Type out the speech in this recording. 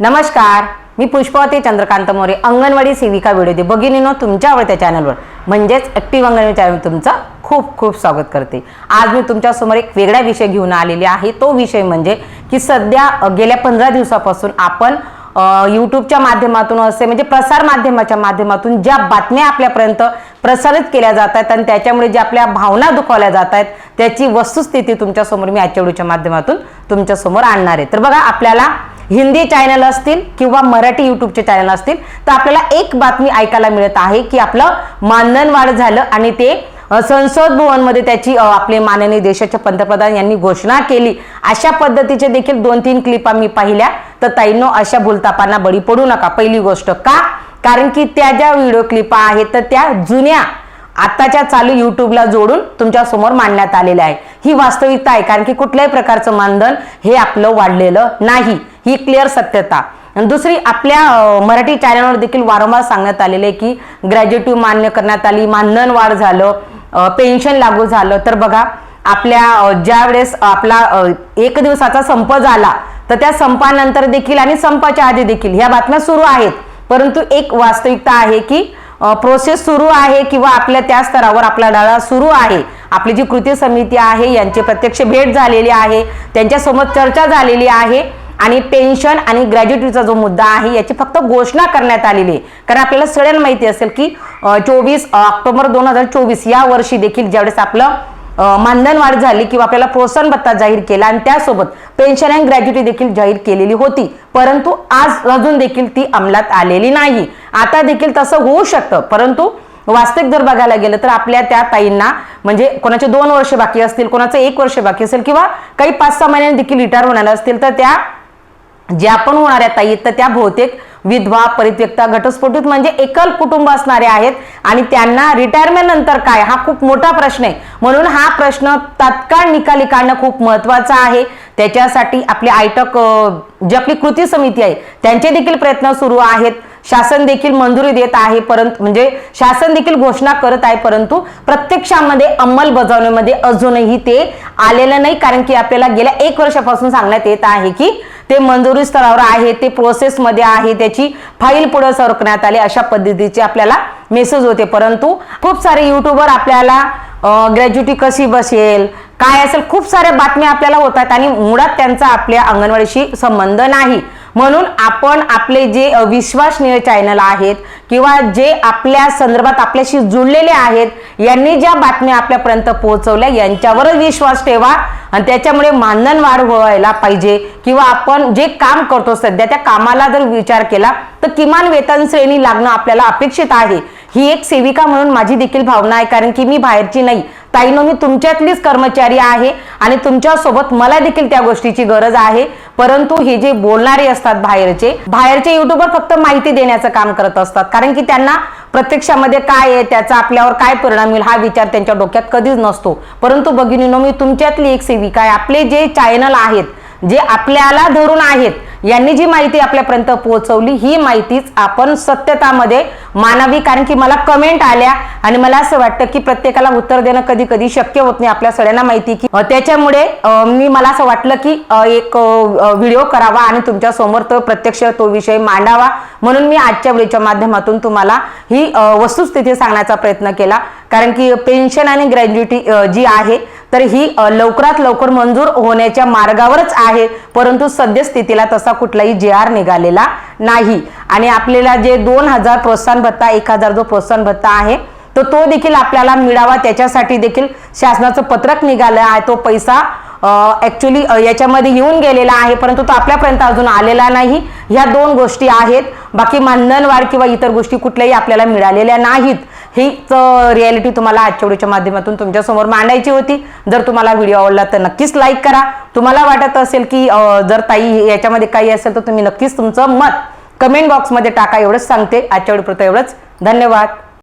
नमस्कार मी पुष्पावती चंद्रकांत मोरे अंगणवाडी सेविका व्हिडिओ दे. तुमच्या आवडत्या चॅनलवर म्हणजेच ॲक्टिव्ह अंगणवाडी चॅनल तुमचं खूप खूप स्वागत करते. आज मी तुमच्यासमोर एक वेगळा विषय घेऊन आलेली आहे. तो विषय म्हणजे की सध्या गेल्या पंधरा दिवसापासून आपण यूट्यूबच्या माध्यमातून असे म्हणजे प्रसार माध्यमाच्या माध्यमातून ज्या बातम्या आपल्यापर्यंत प्रसारित केल्या जात आहेत आणि त्याच्यामुळे ज्या आपल्या भावना दुखावल्या जात आहेत त्याची वस्तुस्थिती तुमच्यासमोर मी आजच्या व्हिडिओच्या माध्यमातून तुमच्यासमोर आणणार आहे. तर बघा आपल्याला हिंदी चॅनल असतील किंवा मराठी युट्यूबचे चॅनल असतील तर आपल्याला एक बातमी ऐकायला मिळत आहे की आपलं मानधन वाढ झालं आणि ते संसद भवनमध्ये त्याची आपले माननीय देशाचे पंतप्रधान यांनी घोषणा केली. अशा पद्धतीचे देखील दोन तीन क्लिप आम्ही पाहिल्या. तर ताईंनो अशा भूलतापांना बळी पडू नका. पहिली गोष्ट का? कारण की त्या ज्या व्हिडिओ क्लिपा आहेत तर त्या जुन्या आताच्या चालू युट्यूबला जोडून तुमच्यासमोर मांडण्यात आलेल्या आहे ही वास्तविकता आहे कारण की कुठल्याही प्रकारचं मानधन हे आपलं वाढलेलं नाही. ही क्लिअर सत्यता. दुसरी आपल्या मराठी चॅनलवर देखील वारंवार सांगण्यात आलेले आहे की ग्रॅज्युएटिव्ह मान्य करण्यात आली मानधन वाढ झालं पेन्शन लागू झालं. तर बघा आपल्या ज्या वेळेस आपला एक दिवसाचा संप झाला तर त्या संपानंतर देखील आणि संपाच्या आधी देखील ह्या बातम्या सुरू आहेत. परंतु एक वास्तविकता आहे की प्रोसेस सुरू आहे किंवा आपल्या त्या स्तरावर आपला डाळा सुरू आहे. आपली जी कृती समिती आहे यांची प्रत्यक्ष भेट झालेली आहे त्यांच्यासोबत चर्चा झालेली आहे. आणि पेन्शन आणि ग्रॅज्युएटीचा जो मुद्दा आहे याची फक्त घोषणा करण्यात आलेली आहे. कारण आपल्याला सगळ्यांना माहिती असेल की चोवीस ऑक्टोबर दोन हजार चोवीस या वर्षी देखील ज्यावेळेस आपलं मानधनवाढ मानधन वाढ झाली किंवा आपल्याला प्रोत्साहन भत्ता जाहीर केला आणि त्यासोबत पेन्शन अँड ग्रॅज्युटी देखील जाहीर केलेली होती. परंतु आज अजून देखील ती अंमलात आलेली नाही. आता देखील तसं होऊ शकतं. परंतु वास्तविक जर बघायला गेलं तर आपल्या त्या ताईंना म्हणजे कोणाचे दोन वर्ष बाकी असतील कोणाचं एक वर्ष बाकी असेल किंवा काही पाच सहा महिन्यांनी देखील रिटायर होणार असतील तर त्या ज्या पण होणाऱ्या ताई तर त्या बहुतेक विधवा परित्यक्ता घटस्फोटित म्हणजे एकल कुटुंब असणारे आहेत. आणि त्यांना रिटायरमेंट नंतर काय? हा खूप मोठा प्रश्न आहे. म्हणून हा प्रश्न तात्काळ निकाली काढणं खूप महत्वाचं आहे. त्याच्यासाठी आपली आयटक जी आपली कृती समिती आहे त्यांचे देखील प्रयत्न सुरू आहेत. शासन देखील मंजुरी देत आहे परंतु म्हणजे शासन देखील घोषणा करत आहे परंतु प्रत्यक्षामध्ये अंमलबजावणीमध्ये अजूनही ते आलेलं नाही. कारण की आपल्याला गेल्या एक वर्षापासून सांगण्यात येत आहे की ते मंजुरी स्तरावर आहे ते प्रोसेसमध्ये आहे त्याची फाईल पुढे सरकण्यात आली अशा पद्धतीचे आपल्याला मेसेज होते. परंतु खूप सारे युट्यूबर आपल्याला ग्रॅज्युटी कशी बसेल काय असेल खूप साऱ्या बातम्या आपल्याला होतात आणि मुळात त्यांचा आपल्या अंगणवाडीशी संबंध नाही. म्हणून आपण आपले जे विश्वासनीय चॅनल आहेत किंवा जे आपल्या संदर्भात आपल्याशी जुळलेले आहेत यांनी ज्या बातम्या आपल्यापर्यंत पोहोचवल्या यांच्यावरच विश्वास ठेवा आणि त्याच्यामुळे मानधन वाढ व्हायला पाहिजे. किंवा आपण जे काम करतो सध्या त्या कामाला जर विचार केला तर किमान वेतन श्रेणी लागणं आपल्याला अपेक्षित आहे. ही एक सेविका म्हणून माझी देखील भावना आहे कारण की मी बाहेरची नाही. ताईनो मी तुमच्यातलीच कर्मचारी आहे आणि तुमच्यासोबत मला देखील त्या गोष्टीची गरज आहे. परंतु हे जे बोलणारे असतात बाहेरचे बाहेरचे युट्यूबर फक्त माहिती देण्याचं काम करत असतात. कारण की त्यांना प्रत्यक्षामध्ये काय आहे त्याचा आपल्यावर काय परिणाम होईल हा विचार त्यांच्या डोक्यात कधीच नसतो. परंतु भगिनीनो मी तुमच्यातली एक सेविका आहे. आपले जे चॅनल आहेत जे आपल्याला धरून आहेत यांनी जी माहिती आपल्यापर्यंत पोहोचवली ही माहितीच आपण सत्यतामध्ये मानावी. कारण की मला कमेंट आल्या आणि मला असं वाटतं की प्रत्येकाला उत्तर देणं कधी कधी शक्य होत नाही. आपल्या सगळ्यांना माहिती की त्याच्यामुळे मी मला असं वाटलं की एक व्हिडिओ करावा आणि तुमच्यासमोर तो प्रत्यक्ष तो विषय मांडावा. म्हणून मी आजच्या व्हिडिओच्या माध्यमातून तुम्हाला ही वस्तुस्थिती सांगण्याचा प्रयत्न केला. कारण की पेन्शन आणि ग्रॅज्युटी जी आहे तर ही लवकरात लवकर मंजूर होण्याच्या मार्गावरच आहे. परंतु सद्यस्थितीला तसा कुठलाही जे आर निघालेला नाही. आणि आपल्याला जे दोन हजार प्रोत्साहन भत्ता एक हजार जो प्रोत्साहन भत्ता आहे तर तो देखील आपल्याला मिळावा. त्याच्यासाठी देखील शासनाचं पत्रक निघालं आहे. तो पैसा ॲक्च्युली याच्यामध्ये येऊन गेलेला आहे परंतु तो आपल्यापर्यंत अजून आलेला नाही. ह्या दोन गोष्टी आहेत. बाकी मानधनवाढ किंवा इतर गोष्टी कुठल्याही आपल्याला मिळालेल्या नाहीत. हीच रियालिटी तुम्हाला आजच्या व्हिडिओच्या माध्यमातून तुमच्यासमोर मांडायची होती. जर तुम्हाला व्हिडिओ आवडला तर नक्कीच लाईक करा. तुम्हाला वाटत असेल की जर ताई याच्यामध्ये काही असेल तर तुम्ही नक्कीच तुमचं मत कमेंट बॉक्समध्ये टाका. एवढंच सांगते. आजच्या एवढंच. धन्यवाद.